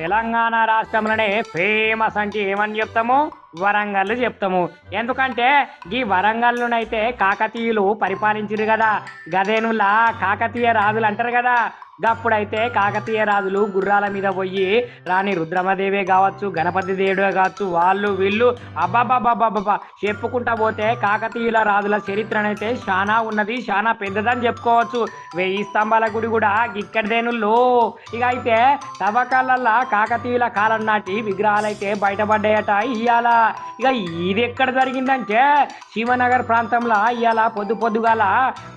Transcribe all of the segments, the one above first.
తెలంగాణ రాష్ట్రంలోనే ఫేమస్ అంటే ఏమని చెప్తాము? వరంగల్ చెప్తాము. ఎందుకంటే ఈ వరంగల్లోనైతే కాకతీయులు పరిపాలించారు కదా. గదేనులా కాకతీయ రాజులు అంటారు కదా. గప్పుడైతే కాకతీయ రాజులు గుర్రాల మీద పోయి రాణి రుద్రమదేవే కావచ్చు గణపతి దేవుడే కావచ్చు వాళ్ళు వీళ్ళు అబ్బాబాబాబాబా చెప్పుకుంటా పోతే కాకతీయుల రాజుల చరిత్రనైతే చాలా ఉన్నది చాలా పెద్దదని చెప్పుకోవచ్చు. వెయ్యి స్తంభాల గుడి కూడా ఇక్కడిదేనుల్లో ఇక అయితే తవ్వకాలల్లా కాకతీయుల కాలం నాటి విగ్రహాలు అయితే బయటపడ్డాయట ఇవాళ ఇక ఇది ఎక్కడ జరిగిందంటే శివనగర్ ప్రాంతంలో ఇవాళ పొద్దు పొద్దుగాల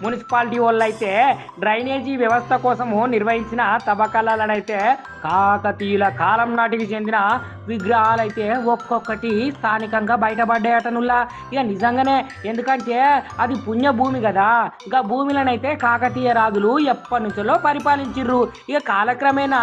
మున్సిపాలిటీ వాళ్ళు అయితే డ్రైనేజీ వ్యవస్థ కోసము నిర్వహించిన తవ్వకాలనైతే కాకతీయుల కాలం నాటికి చెందిన విగ్రహాలైతే ఒక్కొక్కటి స్థానికంగా బయటపడ్డాయట నుల్లా ఇక నిజంగానే ఎందుకంటే అది పుణ్యభూమి కదా. ఇక భూమిలనైతే కాకతీయ రాజులు ఎప్పటి నుంచో పరిపాలించిర్రు. ఇక కాలక్రమేణా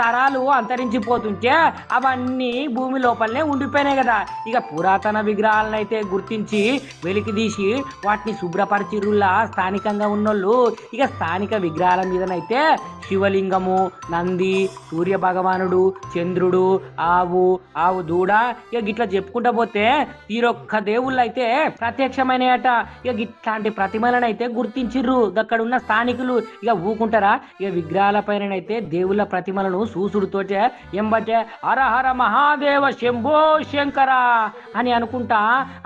తరాలు అంతరించిపోతుంటే అవన్నీ భూమి లోపలనే ఉండిపోయినాయి కదా. ఇక పురాతన విగ్రహాలను అయితే గుర్తించి వెలికిదీసి వాటిని శుభ్రపరిచిరుల్లా స్థానికంగా ఉన్నోళ్ళు ఇక స్థానిక విగ్రహాల మీదనైతే శివలింగము నంది సూర్య భగవానుడు చంద్రుడు ఆవు ఆవు దూడ ఇక గిట్లా చెప్పుకుంటా పోతే తీరొక్క దేవుళ్ళు అయితే ప్రత్యక్షమైనయట. ఇక ఇట్లాంటి ప్రతిమలను అయితే గుర్తించిర్రు. అక్కడ ఉన్న స్థానికులు ఇక ఊకుంటారా? ఇక విగ్రహాల పైననైతే దేవుళ్ళ ప్రతిమలను సూసుడితోటే ఎంబటే హరహర మహాదేవ శంభో శంకర అని అనుకుంటా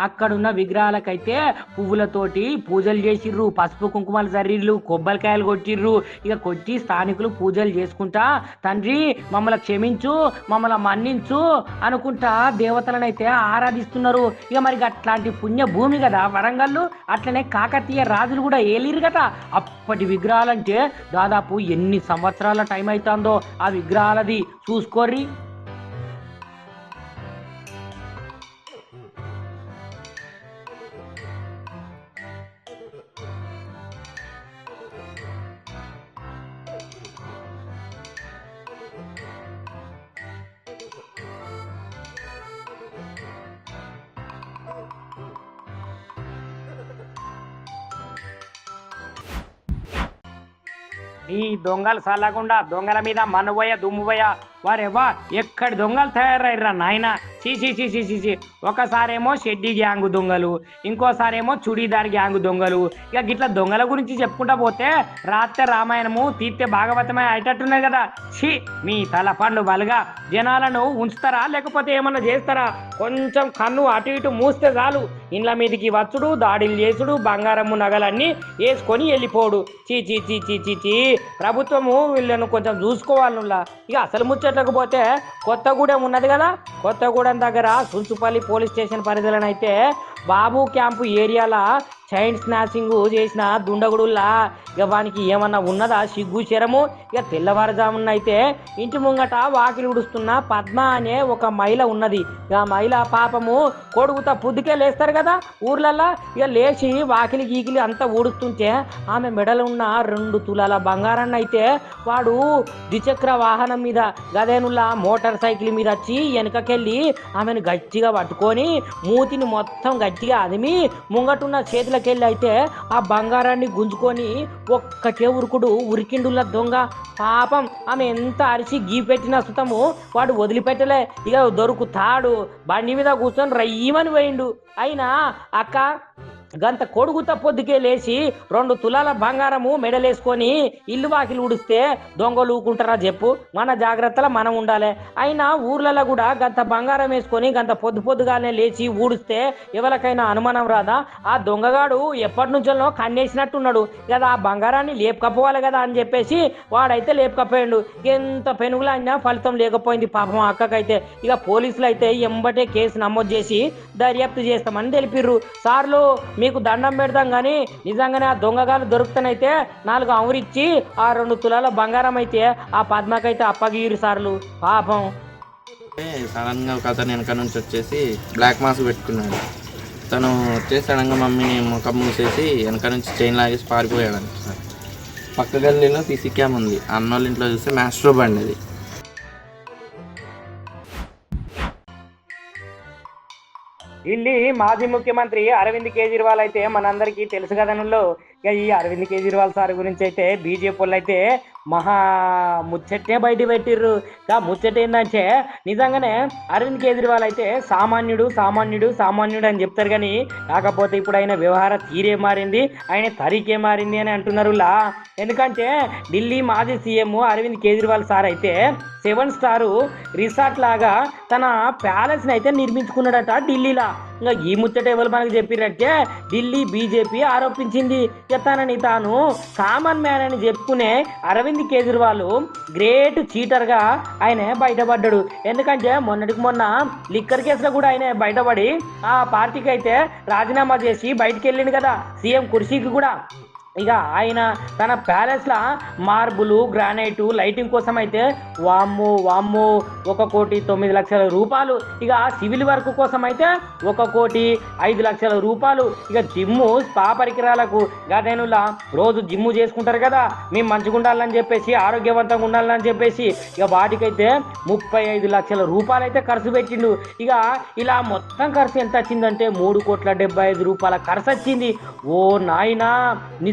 అక్కడున్న విగ్రహాలకైతే పువ్వులతోటి పూజలు చేసిర్రు పసుపు కుంకుమల జర్రిర్రు కొబ్బరికాయలు కొట్టిర్రు. ఇక కొట్టి స్థానికులు పూజలు చేసుకుంటా తండ్రి మమ్మల్ని క్షమించు మమ్మల్ని మన్నించు అనుకుంటా దేవతలనైతే ఆరాధిస్తున్నారు. ఇక మరి అట్లాంటి పుణ్య భూమి కదా వరంగల్లు అట్లనే కాకతీయ రాజులు కూడా ఏలిరు కదా. అప్పటి విగ్రహాలంటే దాదాపు ఎన్ని సంవత్సరాల టైం అవుతుందో ఆ విగ్రహాలది చూసుకోర్రి. దొంగలు చల్లకుండా దొంగల మీద మనువయ దుమ్మువయ వారేవా ఎక్కడి దొంగలు తయారయ్యరా నాయన? చీ చీ ఒకసారేమో షెడ్డి గ్యాంగు దొంగలు ఇంకోసారేమో చుడీదార్ గ్యాంగు దొంగలు. ఇక గిట్ల దొంగల గురించి చెప్పుకుంటా పోతే రాత్రి రామాయణము తీర్తే భాగవతమే అయ్యేటట్టున్నాయి కదా. ఛీ మీ తల పండు బలగా జనాలను ఉంచుతారా? లేకపోతే ఏమన్నా చేస్తారా? కొంచెం కన్ను అటు ఇటు మూస్తే చాలు. ఇండ్ల మీదకి వచ్చుడు దాడిలు చేసుడు బంగారము నగలన్నీ వేసుకొని వెళ్ళిపోడు. చీ చీ చీ చీ చీ ప్రభుత్వము వీళ్ళను కొంచెం చూసుకోవాలనులా. ఇక అసలు ముచ్చ ముచ్చట్లకు పోతే కొత్తగూడెం ఉన్నది కదా కొత్తగూడెం దగ్గర సుంచుపల్లి పోలీస్ స్టేషన్ పరిధిలోనైతే బాబు క్యాంపు ఏరియాలో చైన్ స్నాచింగ్ చేసిన దుండగుడులా ఇక వానికి ఏమన్నా ఉన్నదా సిగ్గు శరము ఇక తెల్లవారుజామున అయితే ఇంటి ముంగట వాకిలి ఉడుస్తున్న పద్మ అనే ఒక మహిళ ఉన్నది. ఇక మహిళ పాపము కొడుకుతా పొద్దుకే లేస్తారు కదా ఊర్లల్లా. ఇక లేచి వాకిలి గీకిలి అంతా ఊడుస్తుంటే ఆమె మెడలో ఉన్న రెండు తులాల బంగారాన్ని అయితే వాడు ద్విచక్ర వాహనం మీద గదేనులా మోటార్ సైకిల్ మీద వచ్చి వెనకకెళ్ళి ఆమెను గట్టిగా పట్టుకొని మూతిని మొత్తం గట్టిగా అదిమి ముంగటున్న చేతులకెళ్ళి అయితే ఆ బంగారాన్ని గుంజుకొని ఒక్కటే ఉరుకుడు ఉరికిండుల దొంగ. పాపం ఆమె ఎంత అరిచి గీ పెట్టిన సుతము వాడు వదిలిపెట్టలే. ఇక దొరుకుతాడు. బండి మీద కూర్చొని రయ్యమని పోయిండు. అయినా అక్క గంత కొడుకు పొద్దుకే లేచి రెండు తులాల బంగారము మెడలేసుకొని ఇల్లు వాకిలు ఉడిస్తే దొంగలు ఊకుంటారా చెప్పు? మన జాగ్రత్తలో మనం ఉండాలి. అయినా ఊర్లలో కూడా గంత బంగారం వేసుకొని గంత పొద్దు పొద్దుగానే లేచి ఊడిస్తే ఎవరికైనా అనుమానం రాదా? ఆ దొంగగాడు ఎప్పటి నుంచో కన్నేసినట్టున్నాడు. కదా ఆ బంగారాన్ని లేపుకపోవాలి కదా అని చెప్పేసి వాడైతే లేపుకపోయాడు. ఎంత పెనుగులు అయినా ఫలితం లేకపోయింది పాపం అక్కకైతే. ఇక పోలీసులు అయితే ఎంబటే కేసు నమోదు చేసి దర్యాప్తు చేస్తామని తెలిపిర్రు. సార్లు మీకు దండం పెడతాం కానీ నిజంగానే ఆ దొంగగాలు దొరుకుతానైతే నాలుగు అమరిచ్చి ఆ రెండు తులాల బంగారం అయితే ఆ పద్మకైతే అప్పగీరు సార్లు. పాపం. సడన్గా ఒక అతను వెనక నుంచి వచ్చేసి బ్లాక్ మాస్క్ పెట్టుకున్నాడు. తను వచ్చేసి సడన్గా మమ్మీని ముఖం మూసేసి వెనక నుంచి చైన్ లాగేసి పారిపోయాడు అంట సార్. పక్క గల్లీలో సీసీ క్యామ్ ఉంది. అన్న వాళ్ళ ఇంట్లో చూస్తే మ్యాస్ట్రో బండి అది. ఢిల్లీ మాజీ ముఖ్యమంత్రి అరవింద్ కేజ్రీవాల్ అయితే మనందరికీ తెలుసు కదనుల్లో ఇక ఈ అరవింద్ కేజ్రీవాల్ సార్ గురించి అయితే బీజేపీ వాళ్ళు అయితే మహా ముచ్చటే బయట పెట్టిర్రు. కా ముచ్చట ఏంటంటే నిజంగానే అరవింద్ కేజ్రీవాల్ అయితే సామాన్యుడు సామాన్యుడు సామాన్యుడు అని చెప్తారు కానీ కాకపోతే ఇప్పుడు ఆయన వ్యవహార తీరే మారింది ఆయన తరీకే మారింది అని అంటున్నారు లా. ఎందుకంటే ఢిల్లీ మాజీ సీఎం అరవింద్ కేజ్రీవాల్ సార్ అయితే సెవెన్ స్టార్ రిసార్ట్ లాగా తన ప్యాలెస్ని అయితే నిర్మించుకున్నాడట ఢిల్లీలో. ఇంకా ఈ ముచ్చట ఎవరు మనకు చెప్పినట్టే ఢిల్లీ బీజేపీ ఆరోపించింది. తనని తాను కామన్ మ్యాన్ అని చెప్పుకునే అరవింద్ కేజ్రీవాల్ గ్రేట్ చీటర్గా ఆయన బయటపడ్డాడు. ఎందుకంటే మొన్నటికి మొన్న లిక్కర్ కేసులో కూడా ఆయన బయటపడి ఆ పార్టీకి అయితే రాజీనామా చేసి బయటికి వెళ్ళింది కదా. సీఎం కుర్చీకి కూడా. ఇక ఆయన తన ప్యాలెస్లో మార్బులు గ్రానైటు లైటింగ్ కోసం అయితే వామ్ము వామ్ము ఒక కోటి తొమ్మిది లక్షల రూపాయలు. ఇక సివిల్ వర్క్ కోసం అయితే ఒక కోటి ఐదు లక్షల రూపాయలు. ఇక జిమ్ము స్పా పరికరాలకు గదేనులా రోజు జిమ్ము చేసుకుంటారు కదా మేము మంచిగా ఉండాలని చెప్పేసి ఆరోగ్యవంతంగా ఉండాలని చెప్పేసి ఇక వాటికైతే ముప్పై ఐదు లక్షల రూపాయలు అయితే ఖర్చు పెట్టిండు. ఇక ఇలా మొత్తం ఖర్చు ఎంత వచ్చిందంటే మూడు కోట్ల డెబ్బై ఐదు రూపాయల ఖర్చు వచ్చింది ఓ నాయనా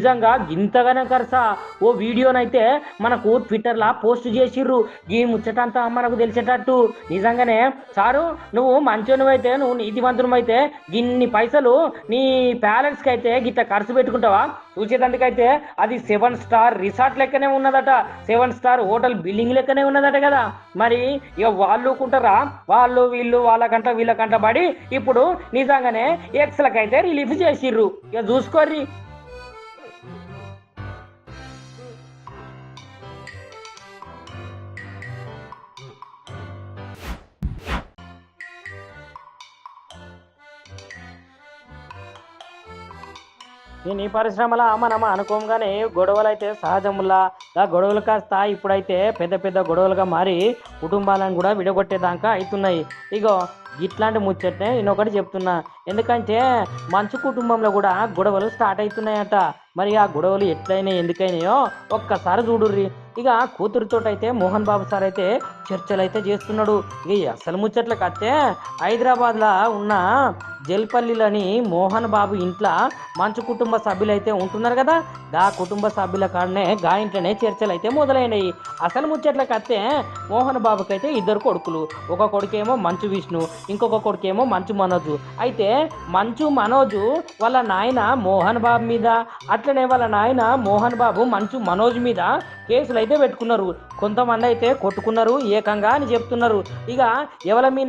నిజంగా ఇంతగానే ఖర్చా ఓ వీడియోనైతే మనకు ట్విట్టర్లో పోస్ట్ చేసిర్రు. ఈ ముచ్చటంతా మనకు తెలిసేటట్టు. నిజంగానే సారు నువ్వు మంచోనివైతే నువ్వు నీతివంతునివైతే గిన్ని పైసలు నీ ప్యాలెట్స్కి అయితే గిట్ట ఖర్చు పెట్టుకుంటావా? చూసేటందుకైతే అది సెవెన్ స్టార్ రిసార్ట్ లెక్కనే ఉన్నదట. సెవెన్ స్టార్ హోటల్ బిల్డింగ్ లెక్కనే ఉన్నదట కదా. మరి ఇక వాళ్ళు కుంటారా? వాళ్ళు వీళ్ళు వాళ్ళకంట వీళ్ళకంట పడి ఇప్పుడు నిజంగానే ఎక్స్లకైతే రిలీఫ్ చేసిర్రు. ఇక చూసుకోర్రి. నేను ఈ పరిశ్రమల మనం అనుకోగానే గొడవలు అయితే సహజములా. ఆ గొడవలు కాస్త ఇప్పుడైతే పెద్ద పెద్ద గొడవలుగా మారి కుటుంబాలను కూడా విడగొట్టేదాకా అవుతున్నాయి ఇగో ఇట్లాంటి ముచ్చటే నేను ఒకటి చెప్తున్నా. ఎందుకంటే మంచు కుటుంబంలో కూడా గొడవలు స్టార్ట్ అవుతున్నాయట మరి ఆ గొడవలు ఎట్లయినా ఎందుకైనాయో ఒక్కసారి చూడుర్రి. ఇక కూతురుతో అయితే మోహన్ బాబు సార్ అయితే చర్చలు అయితే చేస్తున్నాడు. ఇక ఈ అసలు ముచ్చట్లకు వస్తే హైదరాబాద్లో ఉన్న జల్పల్లిలోని మోహన్ బాబు ఇంట్లో మంచు కుటుంబ సభ్యులు అయితే ఉంటున్నారు కదా. గా కుటుంబ సభ్యుల కాడనే గా ఇంట్లోనే చర్చలు అయితే మొదలైనవి అసలు ముచ్చట్లకు వస్తే మోహన్ బాబుకి అయితే ఇద్దరు కొడుకులు. ఒక కొడుకేమో మంచు విష్ణు ఇంకొక కొడుకేమో మంచు మనోజు. అయితే మంచు మనోజు వాళ్ళ నాయన మోహన్ బాబు మీద అట్లనే వాళ్ళ నాయన మోహన్ బాబు మంచు మనోజ్ మీద కేసులు అయితే పెట్టుకున్నారు. కొంతమంది అయితే కొట్టుకున్నారు ఏకంగా అని చెప్తున్నారు. ఇక ఎవరి మీద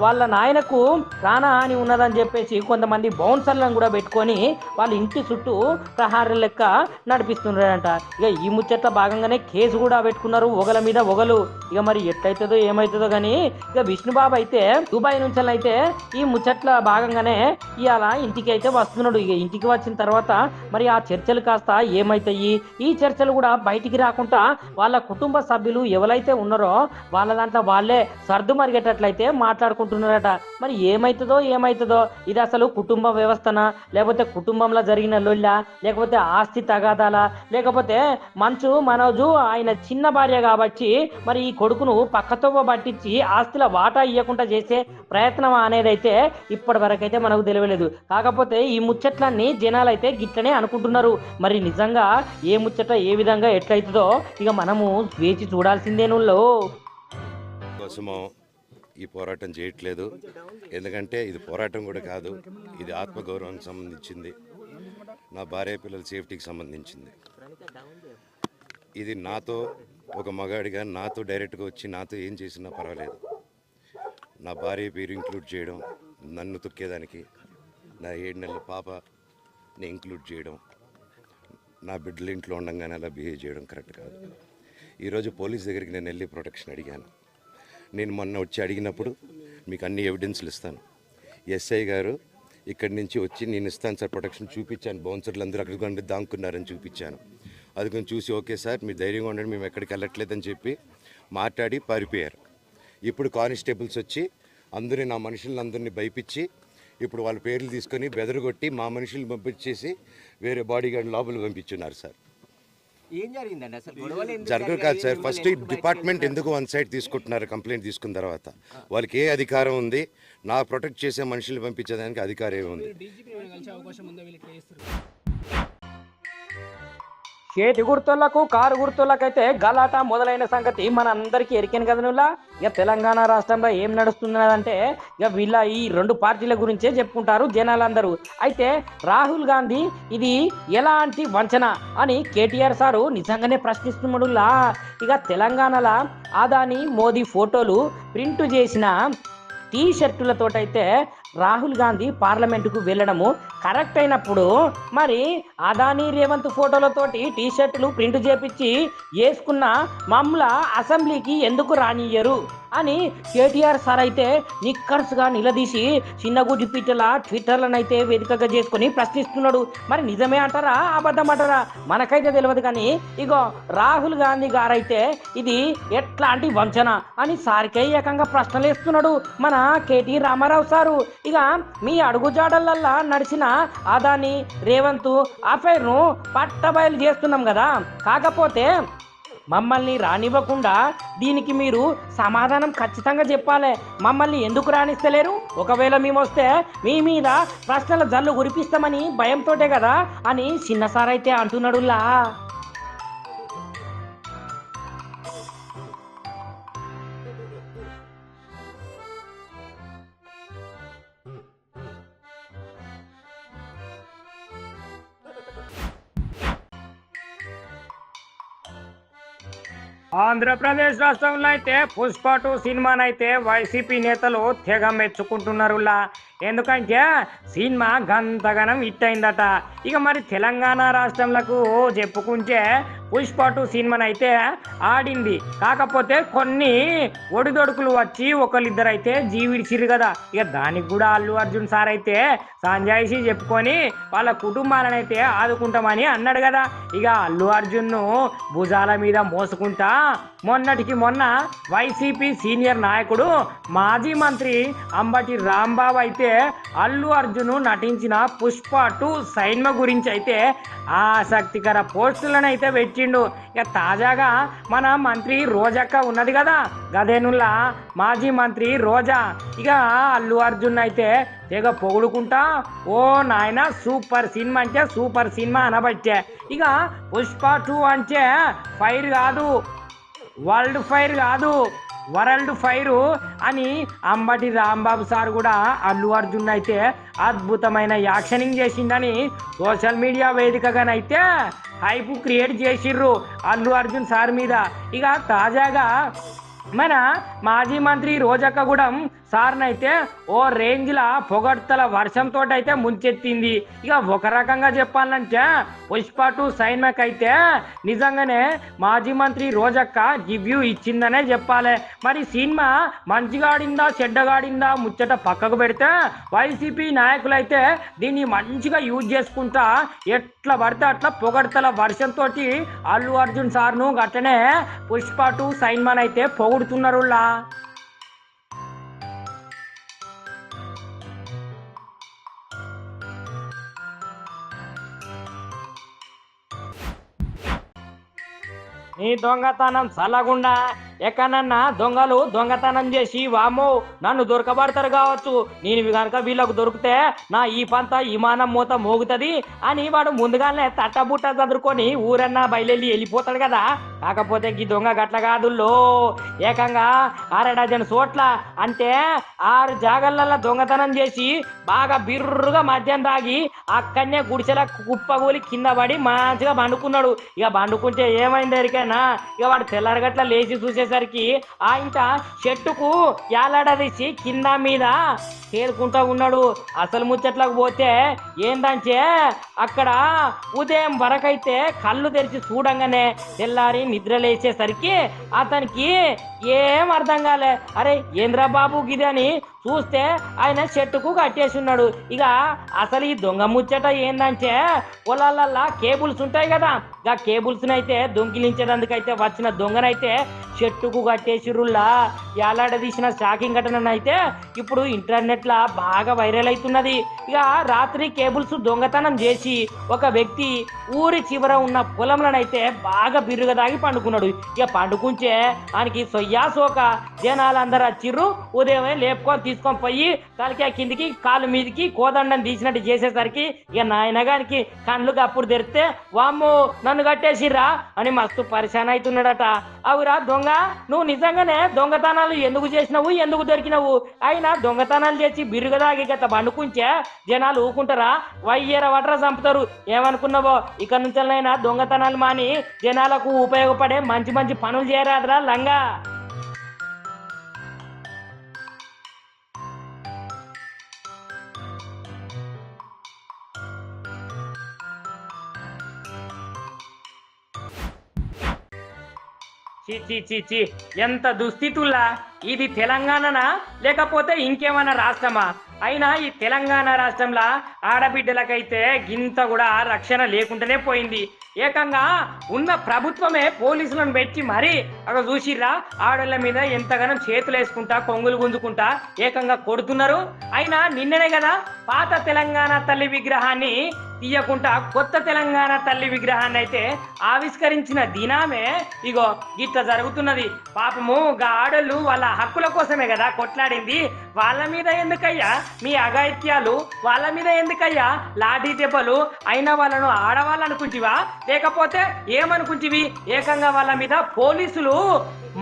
వాళ్ళ నాయనకు ప్రాణహాని ఉన్నదని చెప్పేసి కొంతమంది బౌన్సర్లను కూడా పెట్టుకొని వాళ్ళ ఇంటి చుట్టూ ప్రహార లెక్క నడిపిస్తున్నారంట. ఇక ఈ ముచ్చట్ల భాగంగానే కేసు కూడా పెట్టుకున్నారు. ఒకల మీద ఒకలు. ఇక మరి ఎట్లయితుందో ఏమవుతుందో కానీ ఇక విష్ణుబాబు అయితే దుబాయ్ నుంచి అయితే ఈ ముచ్చట్ల భాగంగానే ఇవాళ ఇంటికి అయితే వస్తున్నాడు. ఇక ఇంటికి వచ్చిన తర్వాత మరి ఆ చర్చలు కాస్త ఏమవుతాయి ఈ చర్చలు కూడా బయటికి రాకుండా వాళ్ళ కుటుంబ సభ్యులు ఎవరైతే ఉన్నారో వాళ్ళ దాంట్లో వాళ్ళే సర్దు మరిగేటట్లయితే మాట్లాడుకుంటున్నారట. మరి ఏమవుతుందో ఏమవుతుందో ఇది అసలు కుటుంబ వ్యవస్థనా? లేకపోతే కుటుంబంలో జరిగిన లొల్ల? లేకపోతే ఆస్తి తగాదాలా? లేకపోతే మంచు మనోజు ఆయన చిన్న భార్య కాబట్టి మరి ఈ కొడుకును పక్కతో పట్టించి ఆస్తిల వాటా ఇవ్వకుండా చేసే ప్రయత్నం అనేది అయితే ఇప్పటి వరకు అయితే మనకు తెలియలేదు. కాకపోతే ఈ ముచ్చట్లన్నీ జనాలు అయితే గిట్లనే అనుకుంటున్నారు. మరి నిజంగా ఏ ముచ్చట ఏ విధంగా ఎట్లయితుందో ఇక మనము వేచి చూడాల్సిందేనుల్లో కోసమో ఈ పోరాటం చేయట్లేదు. ఎందుకంటే ఇది పోరాటం కూడా కాదు ఇది ఆత్మగౌరవానికి సంబంధించింది. నా భార్య పిల్లల సేఫ్టీకి సంబంధించింది. ఇది నాతో ఒక మగాడిగా నాతో డైరెక్ట్గా వచ్చి నాతో ఏం చేసినా పర్వాలేదు. నా భార్య పేరు ఇంక్లూడ్ చేయడం నన్ను తొక్కేదానికి నా ఏడు నెలల పాపని ఇంక్లూడ్ చేయడం నా బిడ్డలు ఇంట్లో ఉండగానే అలా బిహేవ్ చేయడం కరెక్ట్ కాదు. ఈరోజు పోలీస్ దగ్గరికి నేను వెళ్ళి ప్రొటెక్షన్ అడిగాను. నేను మొన్న వచ్చి అడిగినప్పుడు మీకు అన్ని ఎవిడెన్స్లు ఇస్తాను. ఎస్ఐ గారు ఇక్కడి నుంచి వచ్చి నేను ఇస్తాను సార్ ప్రొటెక్షన్ చూపించాను. బౌన్సర్లు అందరూ అక్కడికి ఉండి దాంకున్నారని చూపించాను. అది కొంచెం చూసి ఓకే సార్ మీరు ధైర్యంగా ఉండండి మేము ఎక్కడికి వెళ్ళట్లేదని చెప్పి మాట్లాడి పారిపోయారు. ఇప్పుడు కానిస్టేబుల్స్ వచ్చి అందరినీ నా మనుషులందరినీ భయపించి ఇప్పుడు వాళ్ళ పేర్లు తీసుకొని బెదరగొట్టి మా మనుషులు పంపించేసి వేరే బాడీ గార్డ్ లోపల పంపించున్నారు సార్. ఏం జరిగిందండి? అసలు గొడవలు ఎందుకు జరగదు కాదు సార్. ఫస్ట్ ఈ డిపార్ట్మెంట్ ఎందుకు వన్ సైడ్ తీసుకుంటున్నారు కంప్లైంట్ తీసుకున్న తర్వాత? వాళ్ళకి ఏ అధికారం ఉంది? నా ప్రొటెక్ట్ చేసే మనుషులు పంపించేదానికి అధికారం ఏముంది? చేతి గుర్తులకు కారు గుర్తులకైతే గలాట మొదలైన సంగతి మన అందరికీ ఎరికిన కదనులా ఇక తెలంగాణ రాష్ట్రంలో ఏం నడుస్తున్నదంటే ఇక వీళ్ళ ఈ రెండు పార్టీల గురించే చెప్పుకుంటారు జనాలందరూ. అయితే రాహుల్ గాంధీ ఇది ఎలాంటి వంచన అని కేటీఆర్ సారు నిజంగానే ప్రశ్నిస్తున్నాడులా ఇక తెలంగాణలో ఆదాని మోదీ ఫోటోలు ప్రింట్ చేసిన టీ షర్టులతోటైతే రాహుల్ గాంధీ పార్లమెంటుకు వెళ్ళడము కరెక్ట్ అయినప్పుడు మరి అదానీ రేవంత్ ఫోటోలతోటి టీ షర్టులు ప్రింట్ చేపించి వేసుకున్న మమ్మల అసెంబ్లీకి ఎందుకు రానియ్యరు? అని కేటీఆర్ సార్ అయితే నిక్కర్స్గా నిలదీసి చిన్నగుడ్డి పిట్టల ట్విట్టర్లనైతే వేదికగా చేసుకొని ప్రశ్నిస్తున్నాడు. మరి నిజమే అంటారా? అబద్ధం అంటారా? మనకైతే తెలియదు కానీ ఇగో రాహుల్ గాంధీ గారైతే ఇది ఎట్లాంటి వంచన అని సార్కే ఏకంగా ప్రశ్నలు వేస్తున్నాడు మన కేటీ రామారావు సారు. ఇక మీ అడుగుజాడలల్లా నడిచిన అదాని రేవంత్ అఫైర్ను పట్టబయలు చేస్తున్నాం కదా. కాకపోతే మమ్మల్ని రానివ్వకుండా దీనికి మీరు సమాధానం ఖచ్చితంగా చెప్పాలి. మమ్మల్ని ఎందుకు రాణిస్తలేరు? ఒకవేళ మేము వస్తే మీ మీద ప్రశ్నల జల్లు కురిపిస్తామని భయంతోటే కదా అని చిన్న సార్ అయితే అంటున్నాడులా. ఆంధ్రప్రదేశ్ రాష్ట్రంలో అయితే పుష్ప టూ సినిమానైతే వైసీపీ నేతలు తెగ మెచ్చుకుంటున్నారులా. ఎందుకంటే సినిమా గంతగనం హిట్ అయిందట. ఇక మరి తెలంగాణ రాష్ట్రంలకు చెప్పుకుంటే పుష్ప టూ సినిమానైతే ఆడింది. కాకపోతే కొన్ని ఒడిదొడుకులు వచ్చి ఒకళ్ళిద్దరు అయితే జీవిడిచిరు కదా. ఇక దానికి కూడా అల్లు అర్జున్ సార్ అయితే సంజాయిషి చెప్పుకొని వాళ్ళ కుటుంబాలను అయితే ఆదుకుంటామని అన్నాడు కదా. ఇక అల్లు అర్జున్ను భుజాల మీద మోసుకుంటా మొన్నటికి మొన్న వైసీపీ సీనియర్ నాయకుడు మాజీ మంత్రి అంబటి రాంబాబు అయితే అల్లు అర్జున్ నటించిన పుష్ప టూ సైన్మ గురించి అయితే ఆసక్తికర పోస్టులను అయితే పెట్టిండు. ఇక తాజాగా మన మంత్రి రోజక్క ఉన్నది కదా గదేనుల్లా మాజీ మంత్రి రోజా. ఇక అల్లు అర్జున్ అయితే తెగ పొగుడుకుంటా ఓ నాయన సూపర్ సినిమా అంటే సూపర్ సినిమా అనబట్టే. ఇక పుష్ప టూ అంటే ఫైర్ కాదు వరల్డ్ ఫైర్ కాదు వరల్డ్ ఫైరు అని అంబటి రాంబాబు సార్ కూడా అల్లు అర్జున్ అయితే అద్భుతమైన యాక్షనింగ్ చేసిందని సోషల్ మీడియా వేదికగానైతే హైపు క్రియేట్ చేసిర్రు అల్లు అర్జున్ సార్ మీద. ఇక తాజాగా మన మాజీ మంత్రి రోజక్క కూడా సార్నైతే ఓ రేంజ్ల పొగడ్తల వర్షంతో అయితే ముంచెత్తింది. ఇక ఒక రకంగా చెప్పాలంటే పుష్ప టు సైన్మక్ అయితే నిజంగానే మాజీ మంత్రి రోజక్క రివ్యూ ఇచ్చిందనే చెప్పాలి. మరి సినిమా మంచిగాడిందా చెడ్డగాడిందా ముచ్చట పక్కకు పెడితే వైసీపీ నాయకులైతే దీన్ని మంచిగా యూజ్ చేసుకుంటా ఎట్లా పడితే అట్లా పొగడ్తల వర్షంతో అల్లు అర్జున్ సార్ను గట్టనే పుష్ప టు సైన్మాన్ అయితే పొగుడుతున్నారులా నీ దొంగతనం చల్లగుండా. ఎక్కడన్నా దొంగలు దొంగతనం చేసి వామో నన్ను దొరకబడతారు కావచ్చు. నేను కనుక వీళ్ళకు దొరికితే నా ఈ పంత విమానం మూత మోగుతుంది అని వాడు ముందుగానే తట్టబుట్ట చదురుకొని ఊరన్నా బయలుదేరి వెళ్ళిపోతాడు కదా. కాకపోతే ఈ దొంగ గట్ల కాదుల్లో. ఏకంగా అర డజన్ చోట్ల అంటే ఆరు జాగళ్ళల్లో దొంగతనం చేసి బాగా బిర్రుగా మద్యం తాగి అక్కడనే గుడిసెల కుప్పగూలి కింద పడి మంచిగా పండుకున్నాడు. ఇక పండుకుంటే ఏమైంది ఎరికైనా ఇక వాడు తెల్లారగట్ల లేచి వచ్చేసరికి ఆ ఇంట చెట్టుకు ఏలాడదీసి కింద మీద తేలుకుంటా ఉన్నాడు. అసలు ముచ్చట్లకు పోతే ఏందంటే అక్కడ ఉదయం వరకైతే కళ్ళు తెరిచి చూడంగానే తెల్లారి నిద్రలేసేసరికి అతనికి ఏం అర్థం కాలే. అరే ఏంద్రా బాబు గిది అని చూస్తే ఆయన చెట్టుకు కట్టేసి ఉన్నాడు. ఇక అసలు ఈ దొంగ ముచ్చట ఏందంటే పొలాలల్లా కేబుల్స్ ఉంటాయి కదా. ఆ కేబుల్స్ అయితే దొంగిలించేటందుకైతే వచ్చిన దొంగనైతే చెట్టుకు కట్టేసిరుల్లా ఏలాడదీసిన షాకింగ్ ఘటన అయితే ఇప్పుడు ఇంటర్నెట్లా బాగా వైరల్ అవుతున్నది ఇక రాత్రి కేబుల్స్ దొంగతనం చేసి ఒక వ్యక్తి ఊరి చివర ఉన్న పొలంలోనైతే బాగా బిర్రుగా పండుకున్నాడు. ఇక పండుకుంటే ఆయనకి సొయ్యా సోక. జనాలందరూ వచ్చిర్రు ఉదయమే లేపుకొని తీసుకొని పోయి తలకాయ కిందికి కాలు మీదికి కోదండం తీసినట్టు చేసేసరికి ఇక నాయనగానికి కండ్లు అప్పుడు తెరిస్తే వామ్మో నన్ను కట్టేసిర్రా అని మస్తు పరిశాన్ అవుతున్నాడట. అవురా దొంగ నువ్వు నిజంగానే దొంగతనాలు ఎందుకు చేసినావు ఎందుకు దొరికినావు? అయినా దొంగతనాలు చేసి బిరుగదాగి గత బండుకుంచే జనాలు ఊకుంటారా? వయ్యర వడ్ర చంపుతారు. ఏమనుకున్నావో? ఇక నుంచైనా దొంగతనాలు మాని జనాలకు ఉపయోగపడే మంచి మంచి పనులు చేయరాదురా లంగా. చీ చీ ఎంత దుస్థితుల్లా. ఇది తెలంగాణనా? లేకపోతే ఇంకేమైనా రాష్ట్రమా? అయినా ఈ తెలంగాణ రాష్ట్రంలో ఆడబిడ్డలకైతే గింత కూడా రక్షణ లేకుండానే పోయింది. ఏకంగా ఉన్న ప్రభుత్వమే పోలీసులను పెట్టి మరీ అక్కడ చూసిర్రా? ఆడోళ్ళ మీద ఎంతగానో చేతులు వేసుకుంటా కొంగులు గుంజుకుంటా ఏకంగా కొడుతున్నారు. అయినా నిన్ననే కదా పాత తెలంగాణ తల్లి విగ్రహాన్ని తీయకుండా కొత్త తెలంగాణ తల్లి విగ్రహాన్ని అయితే ఆవిష్కరించిన దినామే ఇగో ఇట్లా జరుగుతున్నది. పాపము గా ఆడోళ్ళు వాళ్ళ హక్కుల కోసమే కదా కొట్లాడింది. వాళ్ళ మీద ఎందుకయ్యా మీ అఘాయిత్యాలు? వాళ్ళ మీద ఎందుకయ్యా లాఠీ దెబ్బలు? అయిన వాళ్ళను ఆడవాళ్ళనుకుంటివా? లేకపోతే ఏమనుకుంటివి? ఏకంగా వాళ్ళ మీద పోలీసులు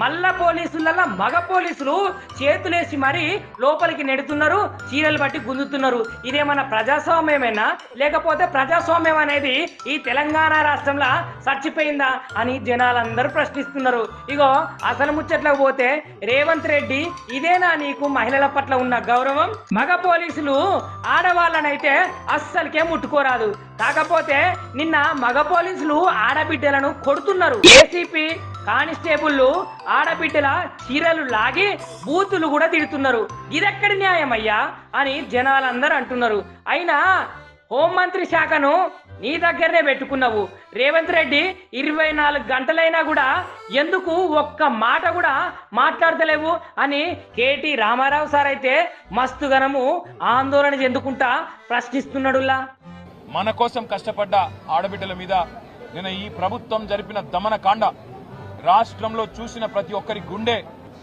మల్ల పోలీసులలో మగ పోలీసులు చేతులేసి మరి లోపలికి నెడుతున్నారు చీరలు బట్టి గుంజుతున్నారు. ఇదేమన్నా ప్రజాస్వామ్యమేనా? లేకపోతే ప్రజాస్వామ్యం అనేది ఈ తెలంగాణ రాష్ట్రంలో చచ్చిపోయిందా అని జనాలందరూ ప్రశ్నిస్తున్నారు. ఇగో అసలు ముచ్చట్లకు పోతే రేవంత్ రెడ్డి ఇదేనా నీకు మహిళల పట్ల ఉన్న గౌరవం? మగ పోలీసులు ఆడవాళ్ళనైతే అస్సలకే ముట్టుకోరాదు. కాకపోతే నిన్న మగ పోలీసులు ఆడబిడ్డలను కొడుతున్నారు. ఏసీపీ కానిస్టేబుల్లు ఆడబిడ్డల చీరలు లాగి బూతులు కూడా తిడుతున్నారు. ఇదెక్కడి న్యాయం అయ్యా అని జనాలందరూ అంటున్నారు. అయినా హోంమంత్రి శాఖను నీ దగ్గరనే పెట్టుకున్నావు. రేవంత్ రెడ్డి ఇరవై నాలుగు గంటలైనా కూడా ఎందుకు ఒక్క మాట కూడా మాట్లాడతలేవు అని కేటీ రామారావు సార్ అయితే మస్తు గనము ఆందోళన చెందుకుంటా ప్రశ్నిస్తున్నాడులా. మన కోసం కష్టపడ్డ ఆడబిడ్డల మీద నేను ఈ ప్రభుత్వం జరిపిన దమనకాండ రాష్ట్రంలో చూసిన ప్రతి ఒక్కరి గుండె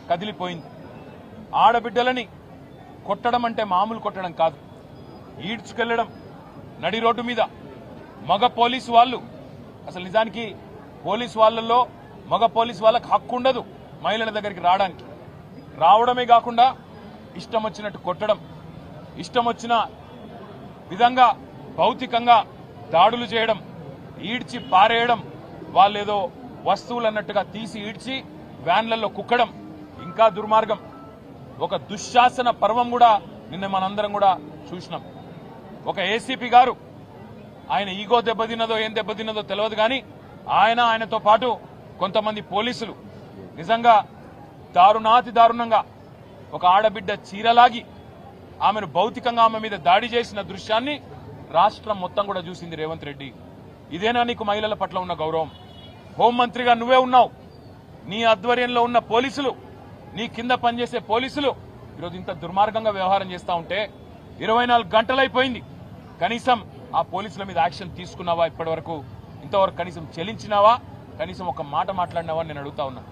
కదిలిపోయింది. ఆడబిడ్డలని కొట్టడం అంటే మామూలు కొట్టడం కాదు. ఈడ్చుకెళ్ళడం నడి రోడ్డు మీద. మగ పోలీసు వాళ్ళు అసలు నిజానికి పోలీసు వాళ్ళల్లో మగ పోలీసు వాళ్ళకి హక్కు ఉండదు మహిళల దగ్గరికి రావడానికి. రావడమే కాకుండా ఇష్టం వచ్చినట్టు కొట్టడం ఇష్టం వచ్చిన విధంగా భౌతికంగా దాడులు చేయడం ఈడ్చి పారేయడం వాళ్ళేదో వస్తువులు అన్నట్టుగా తీసి ఈడ్చి వ్యాన్లలో కుక్కడం ఇంకా దుర్మార్గం. ఒక దుశ్శాసన పర్వం కూడా నిన్న మనందరం కూడా చూసినాం. ఒక ఏసీపీ గారు ఆయన ఈగో దెబ్బతిన్నదో ఏం దెబ్బతిన్నదో తెలియదు కానీ ఆయన ఆయనతో పాటు కొంతమంది పోలీసులు నిజంగా దారుణాతి దారుణంగా ఒక ఆడబిడ్డ చీరలాగి ఆమెను భౌతికంగా ఆమె మీద దాడి చేసిన దృశ్యాన్ని రాష్ట్రం మొత్తం కూడా చూసింది రేవంత్ రెడ్డి. ఇదేనా నీకు మహిళల పట్ల ఉన్న గౌరవం? హోంమంత్రిగా నువ్వే ఉన్నావు. నీ ఆధ్వర్యంలో ఉన్న పోలీసులు నీ కింద పనిచేసే పోలీసులు ఈరోజు ఇంత దుర్మార్గంగా వ్యవహారం చేస్తా ఉంటే ఇరవై నాలుగు గంటలైపోయింది. కనీసం ఆ పోలీసుల మీద యాక్షన్ తీసుకున్నావా ఇప్పటి వరకు ఇంతవరకు కనీసం చెల్లించినావా కనీసం ఒక మాట మాట్లాడినావా నేను అడుగుతా ఉన్నా.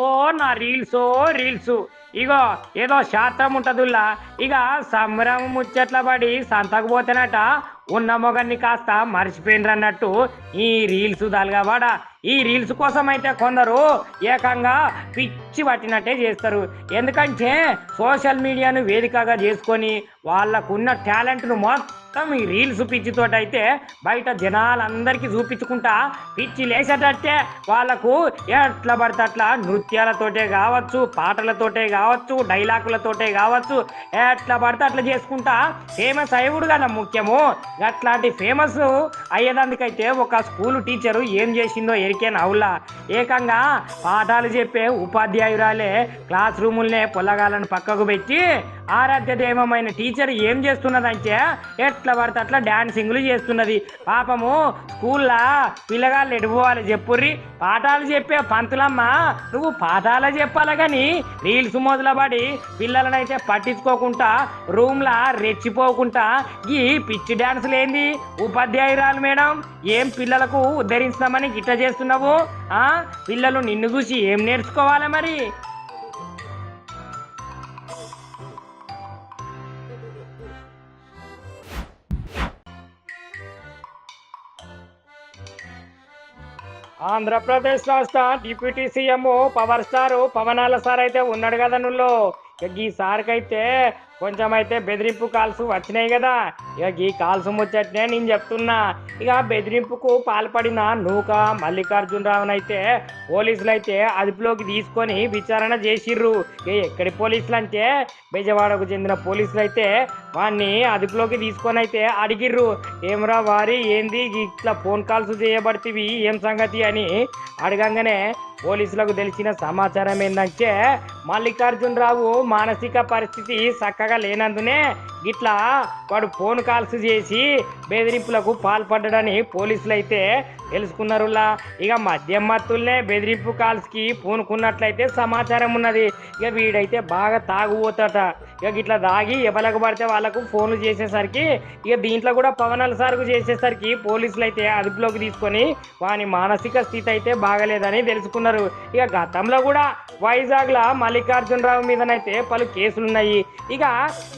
ఓ నా రీల్స్ ఓ రీల్స్. ఇగో ఏదో శాస్త్రం ఉంటదుల్లా. ఇక సంబరం ముచ్చట్ల పడి సంతకు పోతేనట ఉన్న మొగన్ని కాస్త మర్చిపోయినరన్నట్టు ఈ రీల్స్ దలగబడ ఈ రీల్స్ కోసం అయితే కొందరు ఏకంగా పిచ్చి పట్టినట్టే చేస్తారు. ఎందుకంటే సోషల్ మీడియాను వేదికగా చేసుకొని వాళ్ళకున్న టాలెంట్ను మొత్తం ఈ రీల్స్ పిచ్చితోటి అయితే బయట జనాలందరికీ చూపించుకుంటా పిచ్చి లేచేటట్టే వాళ్ళకు ఎట్లా పడితే అట్లా నృత్యాలతోటే కావచ్చు పాటలతోటే కావచ్చు డైలాగులతోటే కావచ్చు ఎట్లా పడితే అట్లా చేసుకుంటా ఫేమస్ అయ్యుడు కదా ముఖ్యము. అట్లాంటి ఫేమస్ అయ్యేదానికైతే ఒక స్కూల్ టీచరు ఏం చేసిందో ఎరికేన అవులా ఏకంగా పాఠాలు చెప్పే ఉపాధ్యాయురాలే క్లాస్ రూముల్నే పొలగాలను పక్కకు పెట్టి ఆరాధ్య దైవమైన టీచర్ ఏం చేస్తున్నదంటే ఎట్లా పడితే అట్లా డాన్సింగ్లు చేస్తున్నది. పాపము స్కూల్లా పిల్లగాళ్ళు ఎడిపోవాలి చెప్పుర్రి? పాఠాలు చెప్పే పంతులమ్మ నువ్వు పాఠాలు చెప్పాలి కానీ రీల్స్ మొదలబడి పిల్లలనైతే పట్టించుకోకుండా రూమ్లా రెచ్చిపోకుండా ఈ పిచ్చి డాన్సులు ఏంది? ఉపాధ్యాయురాలు మేడం ఏం పిల్లలకు ఉద్ధరించామని గిట్ట చేస్తున్నావు? పిల్లలు నిన్ను చూసి ఏం నేర్చుకోవాలి మరి? ఆంధ్రప్రదేశ్ రాష్ట్ర డిప్యూటీ సీఎం పవర్ స్టార్ పవనాల సార్ అయితే ఉన్నాడు కదా నువ్వు ఇక ఈ సార్కైతే కొంచెం అయితే బెదిరింపు కాల్స్ వచ్చినాయి కదా. ఇక ఈ కాల్స్ ముచ్చట్నే నేను చెప్తున్నా. ఇక బెదిరింపుకు పాల్పడిన నూక మల్లికార్జునరావును అయితే పోలీసులు అయితే అదుపులోకి తీసుకొని విచారణ చేసిర్రు. ఇక ఎక్కడి పోలీసులు అంటే బెజవాడకు చెందిన పోలీసులు అయితే వాడిని అదుపులోకి తీసుకొని అయితే అడిగిర్రు. ఏమరా వారి ఏంది ఇట్లా ఫోన్ కాల్స్ చేయబడితివి ఏం సంగతి అని అడగంగానే పోలీసులకు తెలిసిన సమాచారం ఏంటంటే మల్లికార్జునరావు మానసిక పరిస్థితి చక్కగా లేనందునే ఇట్లా వాడు ఫోన్ కాల్స్ చేసి బెదిరింపులకు పాల్పడ్డాడని పోలీసులు అయితే తెలుసుకున్నారులా. ఇక మద్యం మత్తుల్నే బెదిరింపు కాల్స్కి పూనుకున్నట్లయితే సమాచారం ఉన్నది. ఇక వీడైతే బాగా తాగుపోతాట ఇక ఇట్లా దాగి ఎవలకు పడితే వాళ్ళకు ఫోన్లు చేసేసరికి ఇక దీంట్లో కూడా పవనాల సార్కు చేసేసరికి పోలీసులు అయితే అదుపులోకి తీసుకొని వాని మానసిక స్థితి అయితే బాగలేదని తెలుసుకున్నారు. ఇక గతంలో కూడా వైజాగ్లో మల్లికార్జునరావు మీదనైతే పలు కేసులు ఉన్నాయి ఇక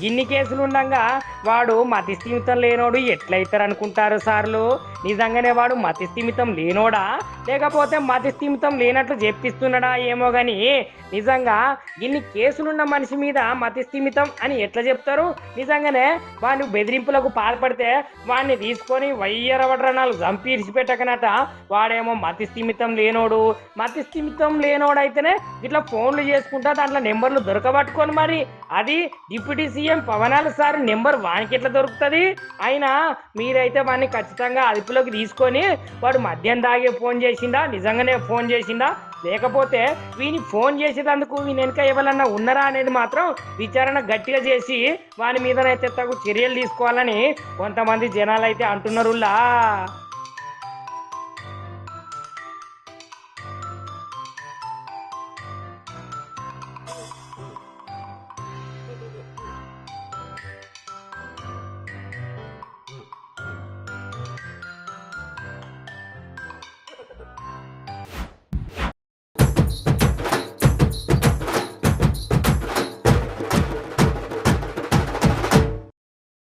ఇన్ని కేసులు ఉండగా వాడు మతి స్థిమితం లేనోడు ఎట్లయితారు అనుకుంటారు సార్లు? నిజంగానే వాడు మతి స్థిమితం లేనోడా? లేకపోతే మతి స్థిమితం లేనట్లు చెప్పిస్తున్నాడా ఏమో కానీ నిజంగా ఇన్ని కేసులున్న మనిషి మీద మతి స్థిమితం అని ఎట్లా చెప్తారు? నిజంగానే వాడిని బెదిరింపులకు పాల్పడితే వాడిని తీసుకొని వయ్యరవడ్రణాలు చంపి ఇడిచిపెట్టకనట. వాడేమో మతి స్థిమితం లేనోడు. మతి స్థిమితం లేనోడైతేనే ఇట్లా ఫోన్లు చేసుకుంటా దాంట్లో నెంబర్లు దొరకబట్టుకొని మరి. అది డిప్యూటీ సీఎం పవనాల సార్ నెంబర్ వానికి ఎట్లా దొరుకుతుంది? అయినా మీరైతే వాడిని ఖచ్చితంగా అదుపులోకి తీసుకొని వాడు మద్యం తాగే ఫోన్ చేసిందా నిజంగానే ఫోన్ చేసిందా లేకపోతే వీని ఫోన్ చేసేటందుకు వీని వెనుక ఎవరన్నా ఉన్నారా అనేది మాత్రం విచారణ గట్టిగా చేసి వాని మీదనైతే తగు చర్యలు తీసుకోవాలని కొంతమంది జనాలు అయితే అంటున్నారులా